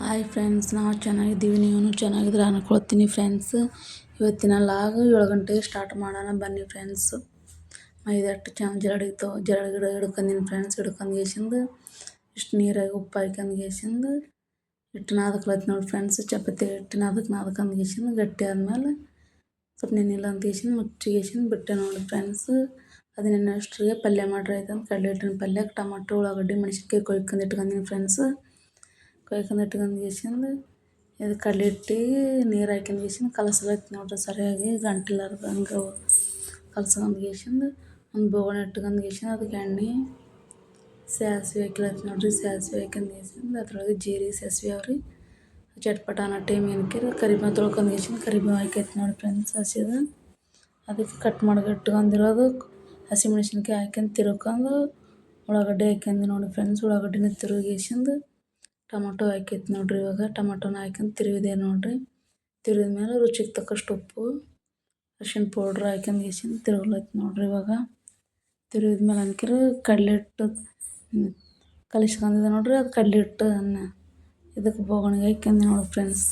Hi friends, ನಾವು ಚೆನ್ನಾಗಿದ್ದೀವಿ, ನೀವು ಚೆನ್ನಾಗಿದ್ರೆ ಅನ್ಕೊಳ್ತೀನಿ ಫ್ರೆಂಡ್ಸ್. ಇವತ್ತಿನ ಲಾಗ್ ಏಳು ಗಂಟೆಗೆ ಸ್ಟಾರ್ಟ್ ಮಾಡೋಣ, ಬನ್ನಿ ಫ್ರೆಂಡ್ಸ್. ಮೈದಟ್ಟು ಚೆನ್ನಾಗಿ ಜರಡಿತ್ತು ಜರಡಿ ಗಿಡ ಹಿಡ್ಕೊಂಡೀನಿ ಫ್ರೆಂಡ್ಸ್, ಹಿಡ್ಕೊಂಡು ಗೇಸಿಂದು. ಇಷ್ಟು ನೀರಾಗಿ ಉಪ್ಪು ಹಾಕ್ಯಂದು ಗೇಸಿಂದು. ಹಿಟ್ಟು ನಾದಕ್ಲತ್ತು ನೋಡಿ ಫ್ರೆಂಡ್ಸ್, ಚಪಾತಿ ಹಿಟ್ಟು ನಾದಕ್ಕೆ ನಾದ್ಕೊಂಡು ಗೇಸಿಂದು ಗಟ್ಟಿ ಆದಮೇಲೆ ಸ್ವಲ್ಪ ನೆನಿಲ್ಲ ಅಂತ ಗೇಸಿಂದು ಗೇಸಿಂದು ಬಿಟ್ಟೆ ನೋಡಿ ಫ್ರೆಂಡ್ಸ್. ಅದು ಅಷ್ಟರಿಗೆ ಪಲ್ಯ ಮಾಡ್ರಿ ಆಯ್ತು ಕಡಲೆ ಹಿಟ್ಟಿನ ಪಲ್ಯಕ್ಕೆ ಟಮಾಟೊ, ಉಳ್ಳಾಗಡ್ಡಿ, ಮೆಣಸಿನ್ಕಾಯಿ, ಕೊಯ್ಕೊಂಡು ಇಟ್ಕೊಂಡೀನಿ ಫ್ರೆಂಡ್ಸ್. ಕೊಯ್ಕೊಂಡು ಇಟ್ಕೊಂಡು ಗೇಸಿಂದು ಇದು ಕಡಲೆ ಹಿಟ್ಟಿಗೆ ನೀರು ಹಾಕ್ಯಂದು ಗೇಸಿಂದು ಕಲಸ್ಲತ್ತಿ ನೋಡ್ರಿ ಸರಿಯಾಗಿ ಗಂಟಿಲಾರ್ದಂಗೆ ಕಲ್ಸ್ಕೊಂಡು ಗೇಸಿಂದು ಒಂದು ಬೋಗಣಿ ಇಟ್ಕೊಂಡು ಗೇಸಿಂದು ಅದಕ್ಕೆ ಎಣ್ಣೆ ಸಾಸ್ವೆ ಹಾಕ್ಲತ್ತಿ ನೋಡ್ರಿ ಸಾಸ್ವೆ ಹಾಕ್ಯಂದು ಗೇಸಿಂದು ಅದ್ರೊಳಗೆ ಜೀರಿಗೆ ಸಾಸ್ವೆ ಅವ್ರಿ ಚಟ್ಪಟ ಅನ್ನೋ ಟೈಮ್ ಏನಕ್ಕಿರ ಕರಿಬೇವು ತೊಳ್ಕೊಂಡು ಗೇಸಿಂದು ಕರಿಬೇವು ಹಾಕೈತಿ ನೋಡಿ ಫ್ರೆಂಡ್ಸ್ ಹಸಿದು ಅದಕ್ಕೆ ಕಟ್ ಮಾಡಿ ಇಟ್ಕೊಂಡಿರೋದು ಹಸಿಮೆಣ್ಸಿನ್ಕಾಯಿ ಹಾಕ್ಯಂದು ತಿರ್ಕೊಂಡು ಉಳ್ಳಾಗಡ್ಡಿ ಹಾಕ್ಯಂದು ನೋಡಿ ಫ್ರೆಂಡ್ಸ್ ಉಳ್ಳಾಗಡ್ಡಿನ ತಿರುಗಿಸಿಂದು ಟೊಮೊಟೊ ಹಾಕೈತಿ ನೋಡ್ರಿ ಇವಾಗ. ಟೊಮೊಟೊನ ಹಾಕ್ಯಂದು ತಿರುವಿದೆ ನೋಡ್ರಿ. ತಿರುವಿದ ಮೇಲೆ ರುಚಿಗೆ ತಕ್ಕಷ್ಟು ಉಪ್ಪು, ಅರ್ಶಿಣ ಪೌಡ್ರ್ ಹಾಕ್ಯಂಡು ಗೀಸಿಂದು ತಿರುಗ್ಲತ್ತು ನೋಡ್ರಿ ಇವಾಗ. ತಿರುವಿದ ಮೇಲೆ ಅನ್ಕಿರ ಕಡಲೆ ಹಿಟ್ಟು ಕಲಿಸ್ಕೊಂಡಿದ್ದೆ ನೋಡ್ರಿ. ಅದು ಕಡಲೆ ಹಿಟ್ಟು ಅನ್ನ ಇದಕ್ಕೆ ಬೋಗಣಿಗೆ ಹಾಕ್ಯಂದು ನೋಡಿ ಫ್ರೆಂಡ್ಸ್.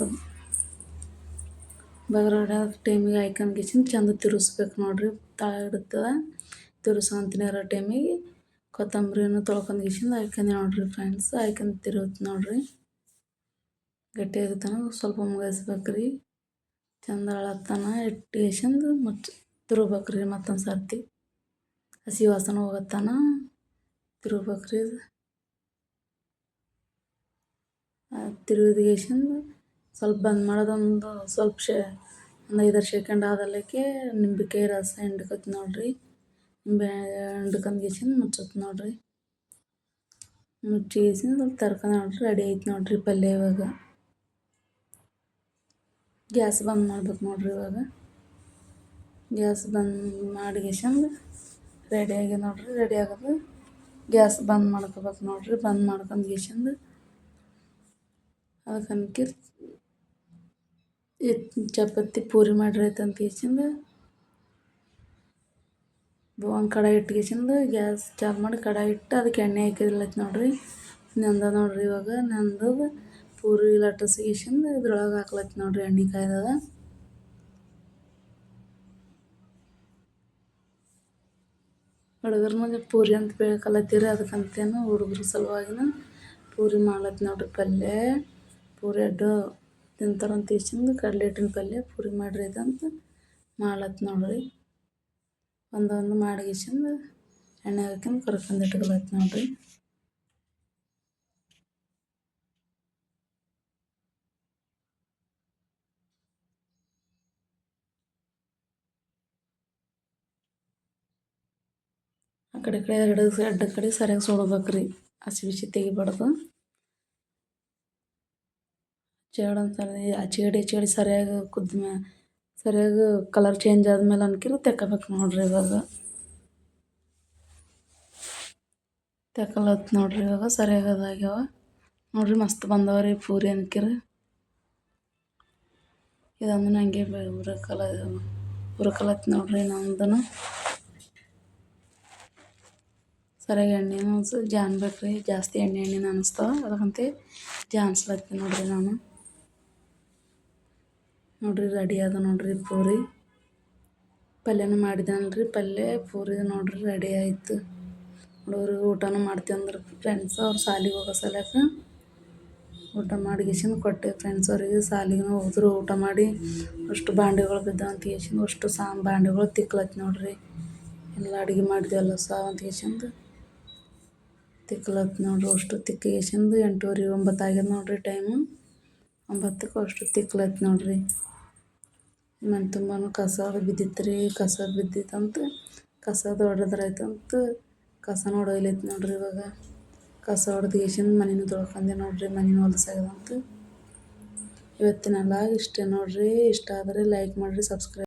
ಬಗರಾಡ ಟೈಮಿಗೆ ಹಾಕ್ಯಂಡು ಗೀಸಿಂದು ಚಂದ ತಿರುಗಿಸ್ಬೇಕು ನೋಡ್ರಿ. ತಾಳ ಹಿಡಿತದ. ತಿರುಸ್ಕೊಂತೀನಿ ಇರೋ ಟೈಮಿಗೆ. ಕೊತ್ತಂಬರಿನೂ ತೊಳ್ಕೊಂಡು ಗೇಸಿಂದು ಹಾಕ್ಯಂದು ನೋಡ್ರಿ ಫ್ರೆಂಡ್ಸ್ ಹಾಕ್ಯಂದು ತಿರುಗುತ್ತೆ ನೋಡ್ರಿ. ಗಟ್ಟಿ ಆಗುತ್ತಾನ ಸ್ವಲ್ಪ ಮುಗಿಸ್ಬೇಕು ರೀ ಚಂದ ಅಳತ್ತನ ಇಟ್ಟು ಗೇಸಿಂದು ಮುಚ್ಚ ತಿರುಗ್ಬೇಕು ಮತ್ತೊಂದು ಸರ್ತಿ. ಹಸಿ ವಾಸನೆ ಹೋಗತ್ತಾನ ತಿರುಗ್ಬೇಕು ರೀ ಸ್ವಲ್ಪ ಬಂದ್ ಮಾಡೋದೊಂದು ಸ್ವಲ್ಪ ಶೇ ಒಂದು ಐದಾರು ಸೆಕೆಂಡ್ ಆದಲ್ಲಕ್ಕೆ ನಿಂಬೆಕಾಯಿ ರಸ ಹಿಂಡ್ಕತ್ ನೋಡ್ರಿ. ನಿಂಬೆ ಹಿಂಡ್ಕೊಂಡ್ ಗೇಸಿಂದು ಮುಚ್ಚುತ್ತೆ ನೋಡ್ರಿ. ಮುಚ್ಚಿ ಗೇಸಿಂದು ಸ್ವಲ್ಪ ತರ್ಕ ನೋಡ್ರಿ, ರೆಡಿ ಐತೆ ನೋಡ್ರಿ ಪಲ್ಯ ಇವಾಗ. ಗ್ಯಾಸ್ ಬಂದ್ ಮಾಡ್ಬೇಕು ನೋಡ್ರಿ ಇವಾಗ. ಗ್ಯಾಸ್ ಬಂದ್ ಮಾಡಿ ಗೇಸಿಂದು ರೆಡಿ ಆಗಿ ನೋಡ್ರಿ, ರೆಡಿ ಆಗೋದು. ಗ್ಯಾಸ್ ಬಂದ್ ಮಾಡ್ಕೋಬೇಕು ನೋಡ್ರಿ, ಬಂದ್ ಮಾಡ್ಕೊಂಡು ಗೇಸಿಂದು. ಅದಕ್ಕೆ ಅನ್ಕಿ ಚಪಾತಿ ಪೂರಿ ಮಾಡ್ರಿ ಅಂತ ಗೇಸಿಂದು. ಒಂದು ಕಡಾಯಿ ಇಟ್ಕೇಸಿಂದು ಗ್ಯಾಸ್ ಚಾಲು ಮಾಡಿ ಕಡಾಯಿ ಇಟ್ಟು ಅದಕ್ಕೆ ಎಣ್ಣೆ ಹಾಕಿದ್ಲೈತೆ ನೋಡ್ರಿ. ನೆಂದ ನೋಡ್ರಿ ಇವಾಗ ನೆಂದದ ಪೂರಿ ಲಟ್ಟಿಸಿ ಗೇಸಿಂದು ಇದ್ರೊಳಗೆ ಹಾಕ್ಲತ್ತಿ ನೋಡ್ರಿ ಎಣ್ಣೆ ಕಾಯ್ದದ. ಹುಡುಗರ್ನಾಗ ಪೂರಿ ಅಂತ ಬೇಕಲತ್ತೀರಿ, ಅದಕ್ಕಂತೇನು ಹುಡುಗ್ರ ಸಲುವಾಗಿನ ಪೂರಿ ಮಾಡ್ಲತ್ತಿ ನೋಡ್ರಿ ಪಲ್ಯ. ಪೂರಿ ಅಡ್ಡು ತಿಂತಾರಂತ ಇಸಿಂದು ಕಡಲೆ ಹಿಟ್ಟಿನ ಪಲ್ಯ ಪೂರಿ ಮಾಡ್ರಿ ಅಂತ ಮಾಡ್ಲತ್ತಿ ನೋಡ್ರಿ. ಒಂದೊಂದು ಮಾಡಿ ಗೇಸಿಂದು ಎಣ್ಣೆ ಹಾಕ್ಯಂದು ಕರ್ಕೊಂಡು ಇಟ್ಕೊಳತ್ತಿ ನೋಡ್ರಿ ಆ ಕಡೆ ಈ ಕಡೆ ಎರಡು ಎರಡು ಕಡೆ ಸರಿಯಾಗಿ ಸುಡ್ಬೇಕು ರೀ ಹಸಿ ಬಿಸಿ ತೆಗಿಬಾರ್ದು ಚೇಡ್ ಅಂತಾರೆ ಆಚೆಗಡೆ ಈಚೆಗಡೆ ಸರಿಯಾಗಿ ಕುದ್ದ ಮ್ಯಾ ಸರಿಯಾಗಿ ಕಲರ್ ಚೇಂಜ್ ಆದ್ಮೇಲೆ ಅನ್ಕಿರು ತೆಕ್ಕೋಬೇಕು ನೋಡ್ರಿ ಇವಾಗ. ತೆಕ್ಕಲತ್ ನೋಡ್ರಿ ಇವಾಗ, ಸರಿಯಾಗಿ ಅದಾಗ್ಯಾವ. ನೋಡ್ರಿ ಮಸ್ತ್ ಬಂದವ್ರಿ ಪೂರಿ ಅನ್ಕಿರ. ಇದೊಂದು ಹಂಗೆ ಉರಕಲ ಉರಕಲತ್ ನೋಡ್ರಿ ನಮ್ದು ಸರಿಯಾಗಿ ಎಣ್ಣೆನೂ ಜಾನ್ಬೇಕು ರೀ ಜಾಸ್ತಿ ಎಣ್ಣೆ ಎಣ್ಣೆನ ಅನಿಸ್ತಾವ. ಅದಕ್ಕಂತೆ ಜಾನ್ಸ್ಲತ್ತೆ ನೋಡ್ರಿ ನಾನು. ನೋಡ್ರಿ ರೆಡಿ ಅದ ನೋಡ್ರಿ ಪೂರಿ. ಪಲ್ಯನೂ ಮಾಡಿದೆನಲ್ರಿ, ಪಲ್ಯ, ಪೂರಿ ನೋಡ್ರಿ ರೆಡಿ ಆಯಿತು. ಹುಡುಗರಿಗೆ ಊಟನೂ ಮಾಡ್ತೀವಿ ಅಂದ್ರೆ ಫ್ರೆಂಡ್ಸ್ ಅವ್ರು ಸಾಲಿಗೆ ಹೋಗೋ ಸಲಕ ಊಟ ಮಾಡಿ ಗೇಸಿಂದು ಕೊಟ್ಟೆ ಫ್ರೆಂಡ್ಸ್ ಅವರಿಗೆ ಸಾಲಿಗೆ ಹೋದ್ರು ಊಟ ಮಾಡಿ. ಅಷ್ಟು ಬಾಂಡೆಗಳು ಬಿದ್ದಾವಂತ ಗೇಸಿಂದು ಅಷ್ಟು ಸಾಮ್ ಬಾಂಡೆಗಳು ತಿಕ್ಲತ್ ನೋಡ್ರಿ. ಎಲ್ಲ ಅಡುಗೆ ಮಾಡಿದೆವಲ್ಲ ಸಾವು ಅಂತ ಗೇಸಿಂದು ತಿಕ್ಲತ್ತು ನೋಡ್ರಿ ಅಷ್ಟು ತಿಕ್ಕ ಗೇಸಿಂದು ಒಂಬತ್ತು ಆಗ್ಯದ ನೋಡ್ರಿ ಟೈಮು ಒಂಬತ್ತಕ್ಕೆ ಅಷ್ಟು ತಿಕ್ಲತ್ ನೋಡ್ರಿ. ಮನೆ ತುಂಬಾ ಕಸ ಬಿದ್ದಿತ್ತು ರೀ ಕಸ ಬಿದ್ದಿತ್ತಂತ ಕಸ ದೊಡ್ಡದ್ರಾಯ್ತಂತ ಕಸ ಹೊಡೊಯ್ಲೈತಿ ನೋಡ್ರಿ ಇವಾಗ. ಕಸ ಹೊಡೆದು ಗೇಸಿಂದು ಮನೆನೂ ತೊಳ್ಕೊಂಡೆ ನೋಡ್ರಿ, ಮನೆನೂ ಹೊಲಸಾಗದಂತ ಇವತ್ತಿನ ಲಾಗ್ ಇಷ್ಟೇ ನೋಡ್ರಿ, ಇಷ್ಟ ಆದರೆ ಲೈಕ್ ಮಾಡಿರಿ ಸಬ್ಸ್ಕ್ರೈಬ್